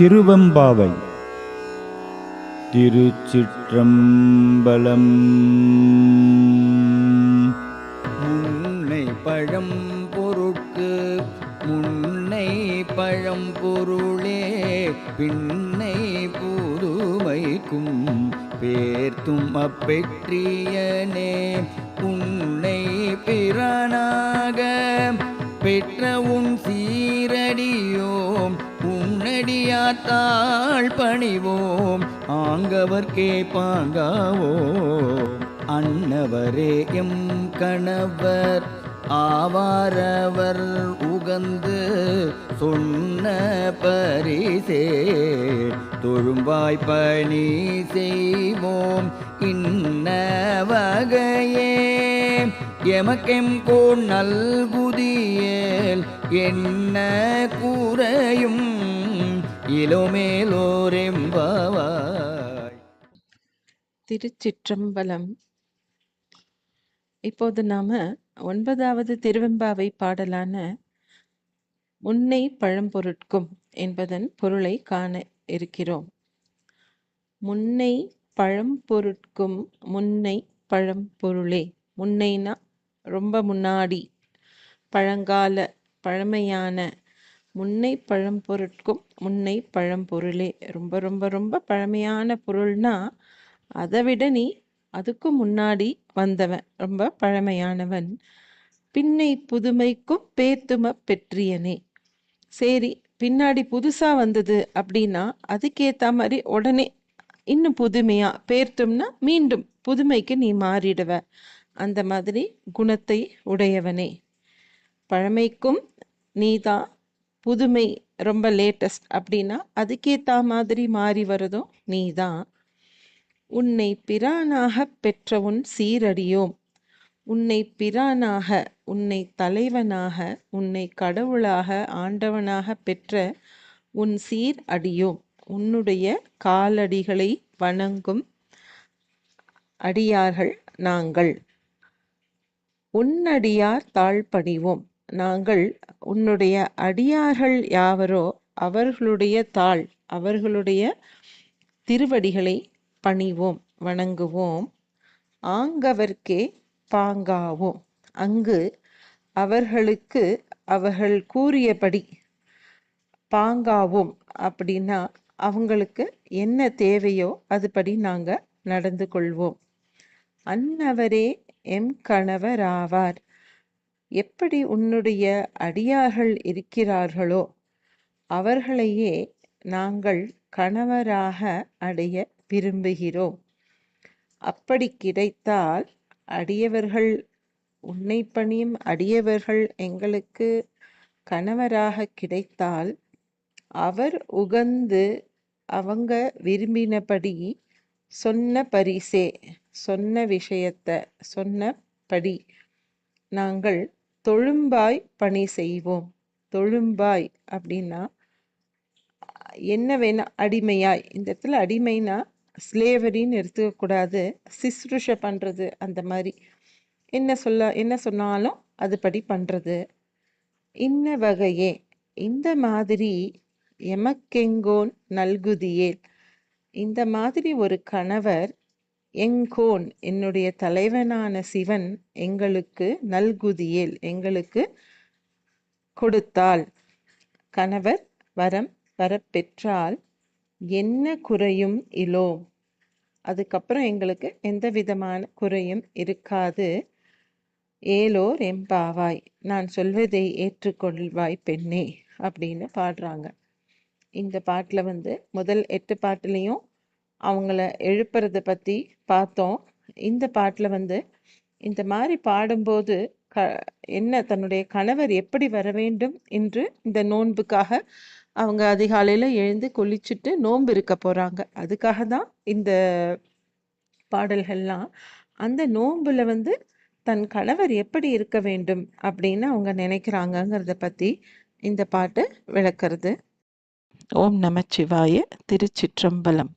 திருவெம்பாவை. திருச்சிற்றம்பலம். முன்னை பழம் பொருட்கு முன்னை பழம் பொருளே பின்னை புதுமைக்கும் பேர்த்தும் அப்பெற்றியனே உன்னை பிறனாக பெற்ற உன் சீ உன்னடியாத்தாள் பணிவோம் ஆங்கவர்க்கே பாங்காவோம். அன்னவரே எம் கணவர் ஆவாரவர் உகந்து சொன்ன பரிசே. தொழும்பாய் பணி செய்வோம் இன்ன வகையே. எமக்கெம் கோன் நல்குதியேல் என்ன கூறையும் இளமேலோரெம்பாவாய். திருச்சிற்றம்பலம். இப்போது நாம ஒன்பதாவது திருவெம்பாவை பாடலான முன்னை பழம்பொருட்கும் என்பதன் பொருளை காண இருக்கிறோம். முன்னை பழம்பொருட்கும் முன்னை பழம்பொருளே முன்னைனா ரொம்ப முன்னாடி பழங்கால பழமையான முன்னை பழம்பொருட்கும் முன்னை பழம்பொருளே ரொம்ப ரொம்ப ரொம்ப பழமையான பொருள்னா அதை விட நீ அதுக்கும் முன்னாடி வந்தவன். ரொம்ப பழமையானவன். பின்னை புதுமைக்கும் பேத்தும பெற்றியனே. சரி பின்னாடி புதுசாக வந்தது அப்படின்னா அதுக்கேற்ற மாதிரி உடனே இன்னும் புதுமையா பேர்த்தும்னா மீண்டும் புதுமைக்கு நீ மாறிடுவ. அந்த மாதிரி குணத்தை உடையவனே. பழமைக்கும் நீதான் புதுமை ரொம்ப லேட்டஸ்ட் அப்படின்னா அதுக்கேற்ற மாதிரி மாறி வரதும் நீதான். உன்னை பிரானாக பெற்ற உன் சீரடியோம். உன்னை பிரானாக உன்னை தலைவனாக உன்னை கடவுளாக ஆண்டவனாக பெற்ற உன் சீர் அடியோம். உன்னுடைய காலடிகளை வணங்கும் அடியார்கள் நாங்கள். உன்னடியார் தாழ்படிவோம் நாங்கள் உன்னுடைய அடியார்கள் யாவரோ அவர்களுடைய தாள் அவர்களுடைய திருவடிகளை பணிவோம் வணங்குவோம். ஆங்கவர்க்கே பாங்காவோம். அங்கு அவர்களுக்கு அவர்கள் கூறியபடி பாங்காவோம் அப்படின்னா அவங்களுக்கு என்ன தேவையோ அதுபடி நாங்கள் நடந்து கொள்வோம். அன்னவரே எம் கணவராவார். எப்படி உன்னுடைய அடியார்கள் இருக்கிறார்களோ அவர்களையே நாங்கள் கணவராக அடைய விரும்புகிறோம். அப்படி கிடைத்தால் அடியவர்கள் உன்னை பணியும் அடியவர்கள் எங்களுக்கு கணவராக கிடைத்தால் அவர் உகந்து அவங்க விரும்பினபடி சொன்ன பரிசே சொன்ன விஷயத்த சொன்னபடி நாங்கள் தொழும்பாய் பணி செய்வோம். தொழும்பாய் அப்படின்னா என்ன வேணா அடிமையாய் இந்த இடத்துல அடிமைனா ஸ்லேவரின்னு எடுத்துக்கக்கூடாது. சிஸ்ருஷ பண்ணுறது அந்த மாதிரி. என்ன சொல்ல என்ன சொன்னாலும் அதுபடி பண்ணுறது இன்ன வகையே இந்த மாதிரி எமக்கெங்கோன் நல்குதியேல் இந்த மாதிரி ஒரு கணவர் எங்கோன் என்னுடைய தலைவனான சிவன் எங்களுக்கு நல்குதியில் எங்களுக்கு கொடுத்தால் கணவர் வரம் வரப்பெற்றால் என்ன குறையும் இலோ? அதுக்கப்புறம் எங்களுக்கு எந்த விதமான குறையும் இருக்காது. ஏலோர் எம்பாவாய் நான் சொல்வதை ஏற்றுக்கொள்வாய் பெண்ணே அப்படின்னு பாடுறாங்க. இந்த பாட்டில் வந்து முதல் எட்டு பாட்டுலேயும் அவங்கள எழுப்புறத பற்றி பார்த்தோம். இந்த பாட்டில் வந்து இந்த மாதிரி பாடும்போது க என்ன தன்னுடைய கணவர் எப்படி வர வேண்டும் என்று இந்த நோன்புக்காக அவங்க அதிகாலையில் எழுந்து குளிச்சுட்டு நோன்பு இருக்க போகிறாங்க அதுக்காக தான் இந்த பாடல்கள்லாம். அந்த நோம்பில் வந்து தன் கணவர் எப்படி இருக்க வேண்டும் அப்படின்னு அவங்க நினைக்கிறாங்கங்கிறத பற்றி இந்த பாட்டு விளக்குறது. ஓம் நமச்சிவாய திருச்சிற்றம்பலம்.